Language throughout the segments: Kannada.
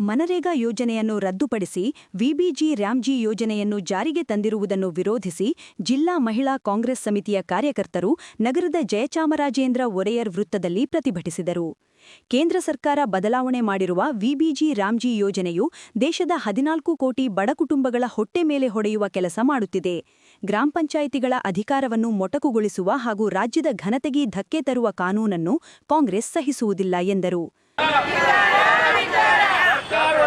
ಮನರೇಗಾ ಯೋಜನೆಯನ್ನು ರದ್ದುಪಡಿಸಿ ವಿಬಿಜಿ ರ್ಯಾಮ್ಜಿ ಯೋಜನೆಯನ್ನು ಜಾರಿಗೆ ತಂದಿರುವುದನ್ನು ವಿರೋಧಿಸಿ ಜಿಲ್ಲಾ ಮಹಿಳಾ ಕಾಂಗ್ರೆಸ್ ಸಮಿತಿಯ ಕಾರ್ಯಕರ್ತರು ನಗರದ ಜಯಚಾಮರಾಜೇಂದ್ರ ಒರೆಯರ್ ವೃತ್ತದಲ್ಲಿ ಪ್ರತಿಭಟಿಸಿದರು. ಕೇಂದ್ರ ಸರ್ಕಾರ ಬದಲಾವಣೆ ಮಾಡಿರುವ ವಿಬಿಜಿ ರಾಮ್ಜಿ ಯೋಜನೆಯು ದೇಶದ ಹದಿನಾಲ್ಕು ಕೋಟಿ ಬಡ ಕುಟುಂಬಗಳ ಹೊಟ್ಟೆ ಮೇಲೆ ಹೊಡೆಯುವ ಕೆಲಸ ಮಾಡುತ್ತಿದೆ. ಗ್ರಾಮ ಪಂಚಾಯಿತಿಗಳ ಅಧಿಕಾರವನ್ನು ಮೊಟಕುಗೊಳಿಸುವ ಹಾಗೂ ರಾಜ್ಯದ ಘನತೆಗೆ ಧಕ್ಕೆ ತರುವ ಕಾನೂನನ್ನು ಕಾಂಗ್ರೆಸ್ ಸಹಿಸುವುದಿಲ್ಲ ಎಂದರು.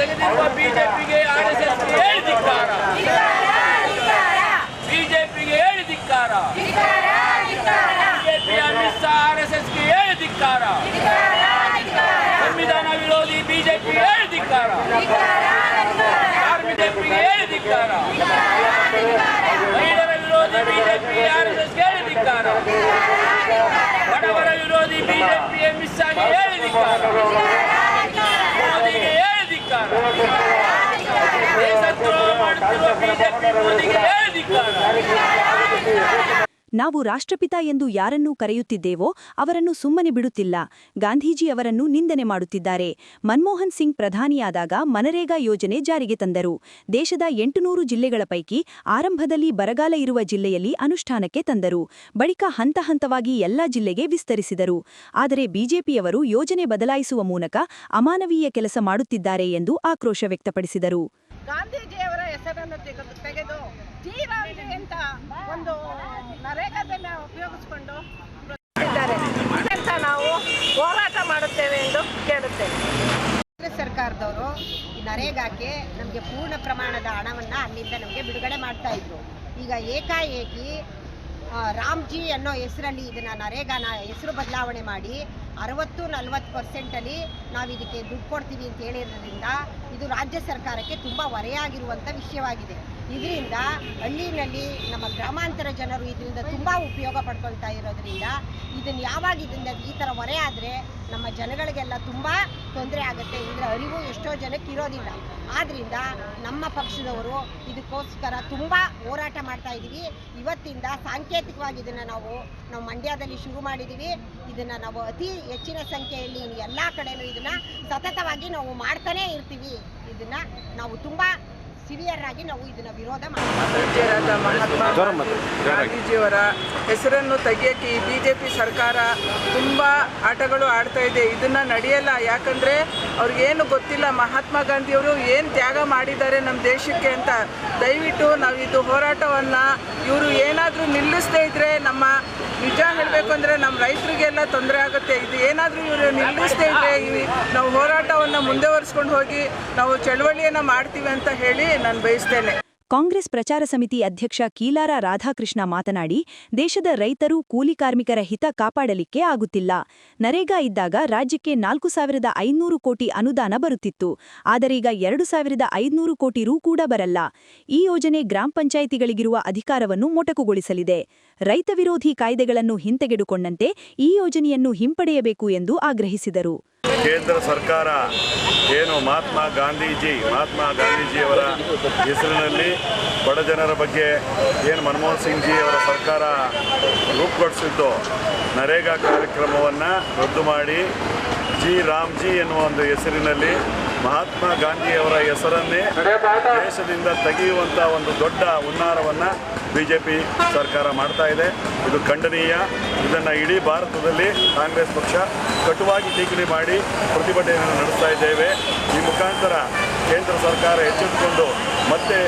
ತೆಗೆದಿರುವ ಬಿಜೆಪಿಗೆ ಆರ್ಎಸ್ಎಸ್ಗೆ ಹೇಳಿ ಧಿಕ್ಕಾರ. ಬಿಜೆಪಿಗೆ ಹೇಳಿ ಧಿಕ್ಕಾರ. ಬಿಜೆಪಿ ಎಸ್ ಎಸ್ ಆರ್ಎಸ್ಎಸ್ಗೆ ಹೇಳಿ ಧಿಕ್ಕಾರ. ಸಂವಿಧಾನ ವಿರೋಧಿ ಬಿಜೆಪಿ ಹೇಳಿ ಧಿಕ್ಕಾರ. ಬಿಜೆಪಿಗೆ ಹೇಳಿ ಧಿಕ್ಕಾರ. ಮಹಿಳೆಯರ ವಿರೋಧಿ ಬಿಜೆಪಿ ಆರ್ಎಸ್ಎಸ್ಗೆ ಹೇಳಿ ಧಿಕ್ಕಾರ. ಬಡವರ ವಿರೋಧಿ ಬಿಜೆಪಿ ಮಿಸ್ ಆಗಿ ಹೇಳಿ ಧಿಕ್ಕಾರ. ಮೋದಿಗೆ ಹೇಳಿ ಧಿಕ್ಕಾರ ದೇಶದ್ರೋಹ ಮಾಡುತ್ತಿರುವ ಬಿಜೆಪಿ ಮೋದಿಗೆ ಹೇಳಿ ಧಿಕ್ಕಾರ ನಾವು ರಾಷ್ಟ್ರಪಿತ ಎಂದು ಯಾರನ್ನೂ ಕರೆಯುತ್ತಿದ್ದೇವೋ ಅವರನ್ನು ಸುಮ್ಮನೆ ಬಿಡುತ್ತಿಲ್ಲ. ಗಾಂಧೀಜಿ ಅವರನ್ನು ನಿಂದನೆ ಮಾಡುತ್ತಿದ್ದಾರೆ. ಮನ್ಮೋಹನ್ ಸಿಂಗ್ ಪ್ರಧಾನಿಯಾದಾಗ ಮನರೇಗಾ ಯೋಜನೆ ಜಾರಿಗೆ ತಂದರು. ದೇಶದ ಎಂಟುನೂರು ಜಿಲ್ಲೆಗಳ ಪೈಕಿ ಆರಂಭದಲ್ಲಿ ಬರಗಾಲ ಇರುವ ಜಿಲ್ಲೆಯಲ್ಲಿ ಅನುಷ್ಠಾನಕ್ಕೆ ತಂದರು. ಬಳಿಕ ಹಂತ ಹಂತವಾಗಿ ಎಲ್ಲಾ ಜಿಲ್ಲೆಗೆ ವಿಸ್ತರಿಸಿದರು. ಆದರೆ ಬಿಜೆಪಿಯವರು ಯೋಜನೆ ಬದಲಾಯಿಸುವ ಮೂಲಕ ಅಮಾನವೀಯ ಕೆಲಸ ಮಾಡುತ್ತಿದ್ದಾರೆ ಎಂದು ಆಕ್ರೋಶ ವ್ಯಕ್ತಪಡಿಸಿದರು. ತೆಗೆದು ಅಂತ ಒಂದು ನರೇಗಾದನ್ನ ಉಪಯೋಗಿಸ್ಕೊಂಡು ನಾವು ಹೋರಾಟ ಮಾಡುತ್ತೇವೆ ಎಂದು ಕೇಳುತ್ತೇವೆ ಕೇಂದ್ರ ಸರ್ಕಾರದವರು ನರೇಗಾಕ್ಕೆ ನಮಗೆ ಪೂರ್ಣ ಪ್ರಮಾಣದ ಹಣವನ್ನು ಅಲ್ಲಿಂದ ನಮಗೆ ಬಿಡುಗಡೆ ಮಾಡ್ತಾ ಇದ್ರು. ಈಗ ಏಕಾಏಕಿ ರಾಮ್ಜಿ ಅನ್ನೋ ಹೆಸರಲ್ಲಿ ಇದನ್ನು ನರೇಗಾನ ಹೆಸರು ಬದಲಾವಣೆ ಮಾಡಿ ಅರವತ್ತು, ನಲ್ವತ್ತು ಪರ್ಸೆಂಟಲ್ಲಿ ನಾವು ಇದಕ್ಕೆ ದುಡ್ಡು ಕೊಡ್ತೀವಿ ಅಂತ ಹೇಳಿರೋದ್ರಿಂದ ಇದು ರಾಜ್ಯ ಸರ್ಕಾರಕ್ಕೆ ತುಂಬ ಹೊರೆಯಾಗಿರುವಂಥ ವಿಷಯವಾಗಿದೆ. ಇದರಿಂದ ಹಳ್ಳಿನಲ್ಲಿ ನಮ್ಮ ಗ್ರಾಮಾಂತರ ಜನರು ಇದರಿಂದ ತುಂಬ ಉಪಯೋಗ ಪಡ್ಕೊಳ್ತಾ ಇರೋದ್ರಿಂದ ಇದನ್ನು ಯಾವಾಗ ಇದರಿಂದ ಈ ಥರ ಹೊರೆ ಆದರೆ ನಮ್ಮ ಜನಗಳಿಗೆಲ್ಲ ತುಂಬ ತೊಂದರೆ ಆಗುತ್ತೆ. ಇದರ ಅರಿವು ಎಷ್ಟೋ ಜನಕ್ಕೆ ಇರೋದಿಲ್ಲ. ಆದ್ದರಿಂದ ನಮ್ಮ ಪಕ್ಷದವರು ಇದಕ್ಕೋಸ್ಕರ ತುಂಬ ಹೋರಾಟ ಮಾಡ್ತಾ ಇದ್ದೀವಿ ಇವತ್ತಿಂದ ಸಾಂಕೇತಿಕವಾಗಿ ಇದನ್ನು ನಾವು ನಾವು ಮಂಡ್ಯದಲ್ಲಿ ಶುರು ಮಾಡಿದ್ದೀವಿ ಇದನ್ನು ನಾವು ಅತಿ ಹೆಚ್ಚಿನ ಸಂಖ್ಯೆಯಲ್ಲಿ ಎಲ್ಲ ಕಡೆನೂ ಇದನ್ನು ಸತತವಾಗಿ ನಾವು ಮಾಡ್ತಾನೇ ಇರ್ತೀವಿ. ಇದನ್ನು ನಾವು ತುಂಬ ಸಿವಿಯರ್ ಆಗಿ ನಾವು ಇದನ್ನು ವಿರೋಧ ಮಾಡ್ತೀವಿ ಮಹಾತ್ಮ ಗಾಂಧೀಜಿಯವರ ಹೆಸರನ್ನು ತೆಗೆಯಕ್ಕೆ ಈ ಬಿ ಜೆ ಪಿ ಸರ್ಕಾರ ತುಂಬ ಆಟಗಳು ಆಡ್ತಾ ಇದೆ. ಇದನ್ನು ನಡೆಯಲ್ಲ. ಯಾಕಂದರೆ ಅವ್ರಿಗೇನು ಗೊತ್ತಿಲ್ಲ. ಮಹಾತ್ಮ ಗಾಂಧಿಯವರು ಏನು ತ್ಯಾಗ ಮಾಡಿದ್ದಾರೆ ನಮ್ಮ ದೇಶಕ್ಕೆ ಅಂತ. ದಯವಿಟ್ಟು ನಾವು ಇದು ಹೋರಾಟವನ್ನು ಇವರು ಏನಾದರೂ ನಿಲ್ಲಿಸದೇ ಇದ್ದರೆ ನಮ್ಮ ನಿಜ ಹೇಳಬೇಕು ಅಂದರೆ ನಮ್ಮ ರೈತರಿಗೆಲ್ಲ ತೊಂದರೆ ಆಗುತ್ತೆ. ಇದು ಏನಾದರೂ ಇವರು ನಿಲ್ಲಿಸದೇ ಇದ್ದರೆ ನಾವು ಹೋರಾಟವನ್ನು ಮುಂದುವರಿಸ್ಕೊಂಡು ಹೋಗಿ ನಾವು ಚಳವಳಿಯನ್ನು ಮಾಡ್ತೀವಿ ಅಂತ ಹೇಳಿ ನಾನು ಬಯಸ್ತೇನೆ. ಕಾಂಗ್ರೆಸ್ ಪ್ರಚಾರ ಸಮಿತಿ ಅಧ್ಯಕ್ಷ ಕೀಲಾರ ರಾಧಾಕೃಷ್ಣ ಮಾತನಾಡಿ, ದೇಶದ ರೈತರು ಕೂಲಿ ಕಾರ್ಮಿಕರ ಹಿತ ಕಾಪಾಡಲಿಕ್ಕೆ ಆಗುತ್ತಿಲ್ಲ. ನರೇಗಾ ಇದ್ದಾಗ ರಾಜ್ಯಕ್ಕೆ ನಾಲ್ಕು ಸಾವಿರದ ಐನೂರು ಕೋಟಿ ಅನುದಾನ ಬರುತ್ತಿತ್ತು. ಆದರೀಗ ಎರಡು ಸಾವಿರದ ಐದುನೂರು ಕೋಟಿ ರೂ ಕೂಡ ಬರಲ್ಲ. ಈ ಯೋಜನೆ ಗ್ರಾಮ ಪಂಚಾಯಿತಿಗಳಿಗಿರುವ ಅಧಿಕಾರವನ್ನು ಮೊಟಕುಗೊಳಿಸಲಿದೆ. ರೈತ ವಿರೋಧಿ ಕಾಯ್ದೆಗಳನ್ನು ಹಿಂತೆಗೆದುಕೊಂಡಂತೆ ಈ ಯೋಜನೆಯನ್ನು ಹಿಂಪಡೆಯಬೇಕು ಎಂದು ಆಗ್ರಹಿಸಿದರು. ಕೇಂದ್ರ ಸರ್ಕಾರ ಏನು ಮಹಾತ್ಮ ಗಾಂಧೀಜಿ, ಮಹಾತ್ಮ ಗಾಂಧೀಜಿಯವರ ಹೆಸರಿನಲ್ಲಿ ಬಡ ಜನರ ಬಗ್ಗೆ ಏನು ಮನಮೋಹನ್ ಸಿಂಗ್ ಅವರ ಸರ್ಕಾರ ರೂಪುಗೊಳಿಸಿದ್ದು, ನರೇಗಾ ಕಾರ್ಯಕ್ರಮವನ್ನು ರದ್ದು ಮಾಡಿ ಜಿ ರಾಮ್ಜಿ ಎನ್ನುವ ಒಂದು ಹೆಸರಿನಲ್ಲಿ ಮಹಾತ್ಮ ಗಾಂಧಿಯವರ ಹೆಸರನ್ನೇ ದೇಶದಿಂದ ತೆಗೆಯುವಂಥ ಒಂದು ದೊಡ್ಡ ಹುನ್ನಾರವನ್ನು ಬಿ ಜೆ ಪಿ ಸರ್ಕಾರ ಮಾಡ್ತಾ ಇದೆ. ಇದು ಖಂಡನೀಯ. ಇದನ್ನು ಇಡೀ ಭಾರತದಲ್ಲಿ ಕಾಂಗ್ರೆಸ್ ಪಕ್ಷ ಕಟುವಾಗಿ ಟೀಕಣೆ ಮಾಡಿ ಪ್ರತಿಭಟನೆಯನ್ನು ನಡೆಸ್ತಾ ಇದ್ದೇವೆ. ಈ ಮುಖಾಂತರ ಕೇಂದ್ರ ಸರ್ಕಾರ ಎಚ್ಚೆತ್ತುಕೊಂಡು ಮತ್ತೆ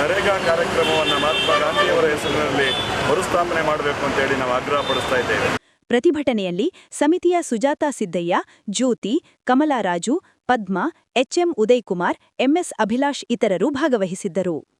ನರೇಗಾ ಕಾರ್ಯಕ್ರಮವನ್ನು ಮಹಾತ್ಮ ಗಾಂಧಿಯವರ ಹೆಸರಿನಲ್ಲಿ ಮರುಸ್ಥಾಪನೆ ಮಾಡಬೇಕು ಅಂತೇಳಿ ನಾವು ಆಗ್ರಹ ಪಡಿಸ್ತಾ ಇದ್ದೇವೆ. ಪ್ರತಿಭಟನೆಯಲ್ಲಿ ಸಮಿತಿಯ Sujatha Siddaiah, Jyothi Kamalaraju Padma H M Udayakumar M S Abhilash ಇತರರು ಭಾಗವಹಿಸಿದ್ದರು.